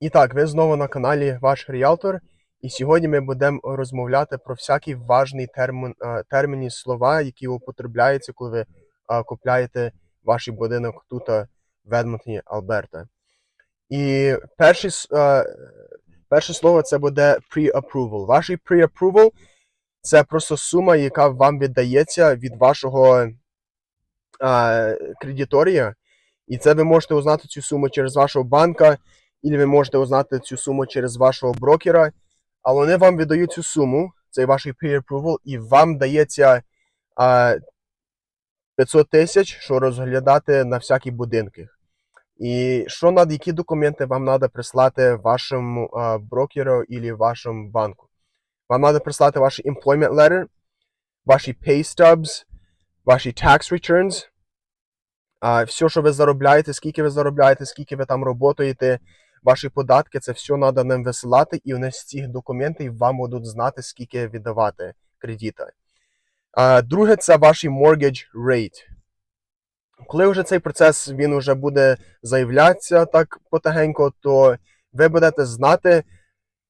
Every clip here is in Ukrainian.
І так, ви знову на каналі Ваш Ріалтор. І сьогодні ми будемо розмовляти про всякі важні термін, е, терміни слова, які употребляються, коли ви е, купляєте ваш будинок тут е, в Едмонтоні, Алберта. І перше, перше слово це буде pre-approval. Ваш pre-approval це просто сума, яка вам віддається від вашого кредиторія. І це ви можете узнати цю суму через вашого банка, або ви можете узнати цю суму через вашого брокера. Але вони вам видають цю суму, цей ваш pre-approval, і вам дається а, 500 тисяч, що розглядати на всякі будинки. І що над які документи вам треба прислати вашому а, брокеру або вашому банку? Вам треба прислати ваші employment letter, ваші pay stubs, ваші tax returns, а, все, що ви заробляєте, скільки ви заробляєте, скільки ви там працюєте, ваші податки, це все треба ним висилати, і вони з цих документів вам будуть знати, скільки віддавати кредита. Друге, це ваші mortgage rate. Коли вже цей процес він вже буде заявлятися так потихеньку, то ви будете знати,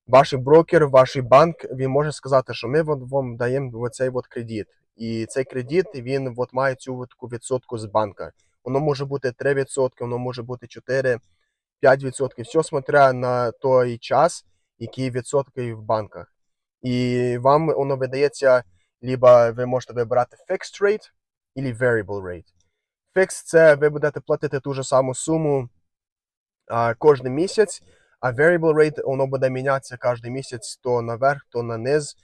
ваш брокер, ваш банк, він може сказати, що ми вам даємо оцей от кредит. І цей кредит він от має цю відсотку з банка. Воно може бути 3%, воно може бути 4%, 5%, все смотря на той час, які відсотки в банках. І вам воно видається, либо ви можете вибирати fixed rate, або variable rate. Fixed – це ви будете платити ту ж саму суму а, кожен місяць, а variable rate воно буде мінятися кожен місяць то наверх, то на низ.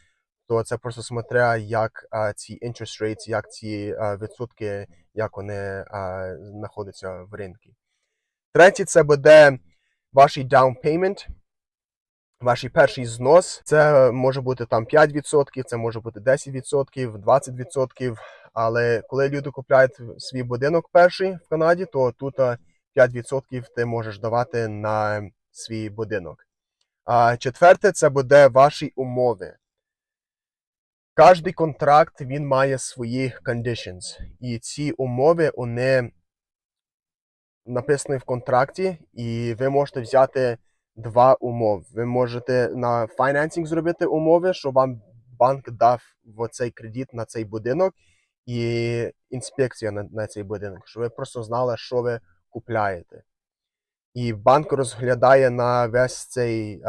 То це просто смотря, як а, ці interest rates, як ці а, відсотки, як вони знаходяться в ринку. Третє, це буде ваш down payment, ваш перший знос. Це може бути там 5%, це може бути 10%, 20%. Але коли люди купляють свій будинок перший в Канаді, то тут 5% ти можеш давати на свій будинок. А четверте, це буде ваші умови. Кожний контракт він має свої conditions. І ці умови вони написані в контракті, і ви можете взяти два умови. Ви можете на фінансінг зробити умови, що вам банк дав цей кредит на цей будинок, і інспекція на, на цей будинок, щоб ви просто знали, що ви купляєте. І банк розглядає на весь цей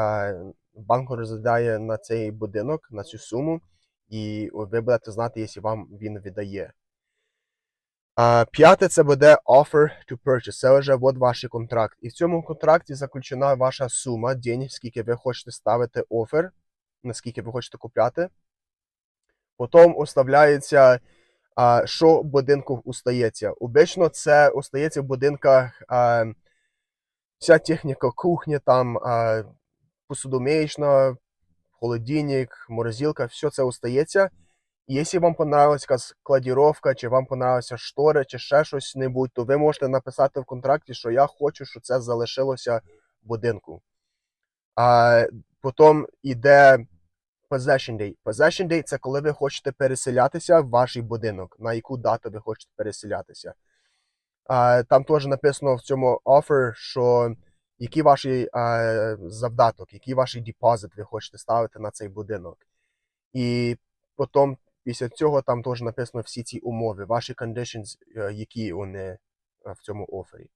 банк розглядає на цей будинок, на цю суму, і ви будете знати, якщо вам він віддає. П'яте це буде offer to purchase. Це вже от ваш контракт. І в цьому контракті заключена ваша сума, день, скільки ви хочете ставити офер, наскільки ви хочете купляти. Потім оставляється, що в будинку устається. Обично це остається в будинках вся техніка кухні, там посудомієчна, холодильник, морозилка, все це остається. Якщо вам понравилась якась кладіровка, чи вам понравилися штори, чи ще щось небудь, то ви можете написати в контракті, що я хочу, щоб це залишилося в будинку. А потім йде possession date. Possession date – це коли ви хочете переселятися в ваш будинок, на яку дату ви хочете переселятися. А, там теж написано в цьому offer, що який ваш завдаток, який ваш депозит ви хочете ставити на цей будинок. І потім після цього там теж написано всі ці умови, ваші conditions, е, які вони е, в цьому офері.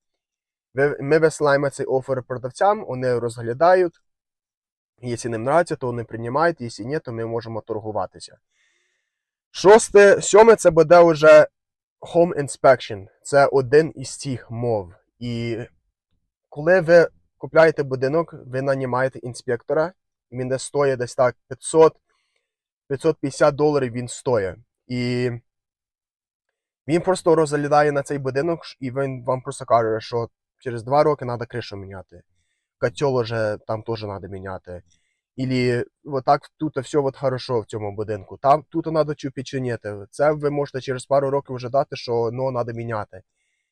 Ми висилаємо цей офер продавцям, вони розглядають. Якщо ним нравиться, то вони приймають, якщо ні, то ми можемо торгуватися. Шосте, сьоме це буде вже home inspection. Це один із цих мов. І коли ви купляєте будинок, ви нанімаєте інспектора, він десь стоїть десь так 500 550 доларів він стоїть. І він просто розглядає на цей будинок, і він вам просто каже, що через два роки треба кришу міняти. Котел уже там теж треба міняти. Ілі вот так тут все от хорошо в цьому будинку. Там тут треба чупічиніти. Це ви можете через пару років вже дати, що ну треба міняти.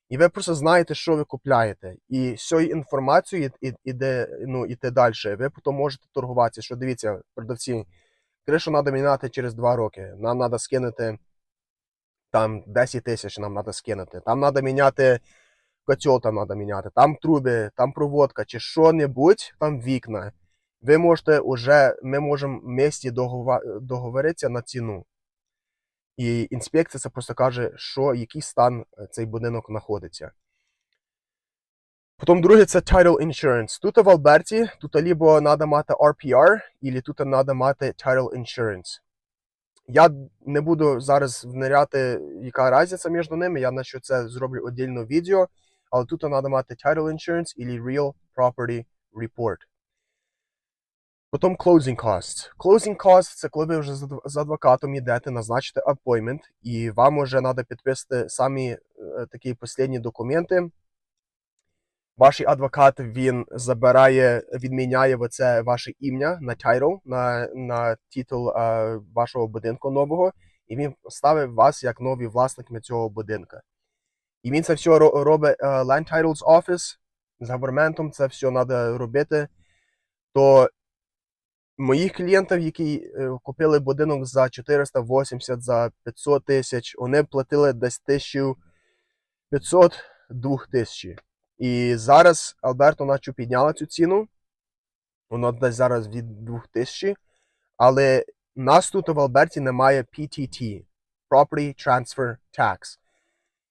І ви просто знаєте, що ви купляєте. І з цією інформацією іде, ну, іти далі. Ви потім можете торгуватися, що дивіться, продавці, кришу треба міняти через 2 роки. Нам треба скинути там 10 тисяч, нам треба скинути. Там треба міняти котел там треба міняти, там труби, там проводка чи що-небудь, там вікна. Ви можете уже, ми можемо вместе догова- договоритися на ціну. І інспекція це просто каже, що який стан е, цей будинок знаходиться. Потім друге це title insurance. Тут в Альберті, тут либо треба мати RPR, або тут треба мати title insurance. Я не буду зараз вниряти, яка різниця між ними. Я на що це зроблю віддільне відео, але тут треба мати title insurance або real property report. Потім closing costs. Closing costs – це коли ви вже з адвокатом йдете, назначите appointment, і вам вже треба підписати самі е, такі останні документи. Ваш адвокат він забирає, відміняє оце ваше ім'я на title, на, на титул е, вашого будинку нового, і він ставить вас як новий власник цього будинку. І він це все робить е, Land Titles Office з гаверментом, це все треба робити. То моїх клієнтів, які е, купили будинок за 480, за 500 тисяч, вони платили десь 1500 2000. І зараз Альберто наче підняла цю ціну. Воно десь зараз від 2000. Але нас тут в Альберті немає PTT Property Transfer Tax.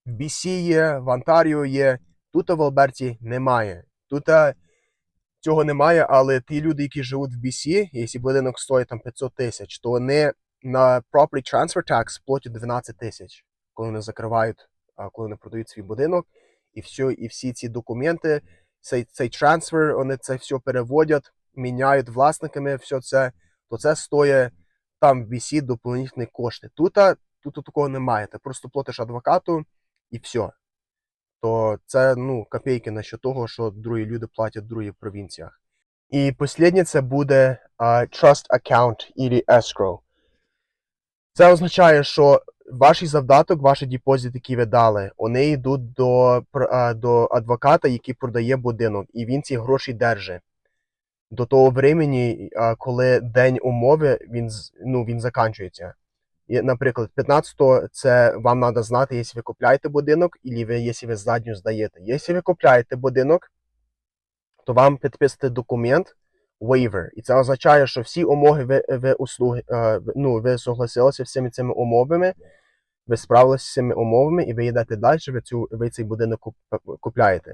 В BC є, в Онтаріо є. Тут в Альберті немає. Тут е, цього немає, але ті люди, які живуть в BC, якщо будинок стоїть там 500 тисяч, то вони на Property Transfer Tax платять 12 тисяч, коли вони закривають, коли вони продають свій будинок. І все, і всі ці документи, цей, цей трансфер, вони це все переводять, міняють власниками, все це, то це стоїть там в BC доповнительні кошти. Тут, тут такого немає. Ти просто платиш адвокату і все. То це ну, копійки на що того, що другі люди платять в других провінціях. І останнє це буде а, Trust Account і Escrow. Це означає, що ваш завдаток, ваші депозит, які ви дали, вони йдуть до, до адвоката, який продає будинок, і він ці гроші держить. До того времени, коли день умови він, ну, він закінчується. І, наприклад, 15-го це вам треба знати, якщо ви купляєте будинок, або ви, якщо ви задню здаєте. Якщо ви купляєте будинок, то вам підписати документ waiver. І це означає, що всі умови ви, ви услуги, ну, ви согласилися всіми цими умовами, ви справилися з цими умовами, і ви йдете далі, ви, цю, ви цей будинок купляєте.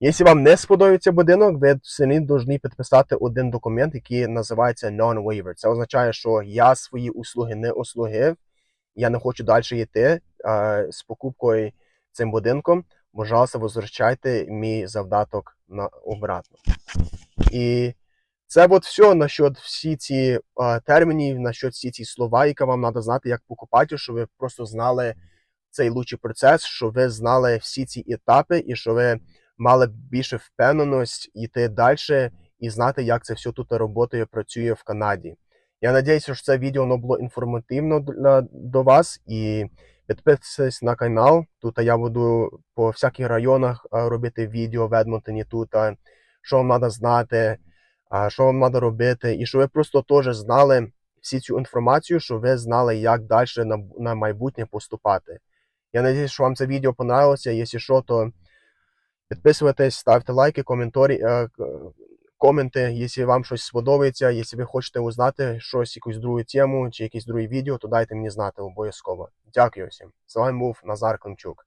Якщо вам не сподобається будинок, ви самі повинні підписати один документ, який називається non-waiver. Це означає, що я свої услуги не услугив, я не хочу далі йти е, з покупкою цим будинком. Пожалуйста, возвращайте мій завдаток на обратно. І це от все насчет всі ці е, термінів, насчет всі ці слова, які вам треба знати як покупатель, щоб ви просто знали цей лучший процес, щоб ви знали всі ці етапи і щоб ви мали більше впевненість йти далі і знати, як це все тут працює, працює в Канаді. Я сподіваюся, що це відео воно було інформативно для, до вас і підписуйтесь на канал. Тут я буду по всяких районах робити відео в Едмонтоні тут, що вам треба знати, що вам треба робити, і щоб ви просто теж знали всі цю інформацію, щоб ви знали, як далі на, на майбутнє поступати. Я сподіваюся, що вам це відео понравилося. Якщо що, то підписуйтесь, ставте лайки, коментарі, е, коменти, якщо вам щось сподобається, якщо ви хочете узнати щось, якусь другу тему чи якесь друге відео, то дайте мені знати обов'язково. Дякую всім. З вами був Назар Климчук.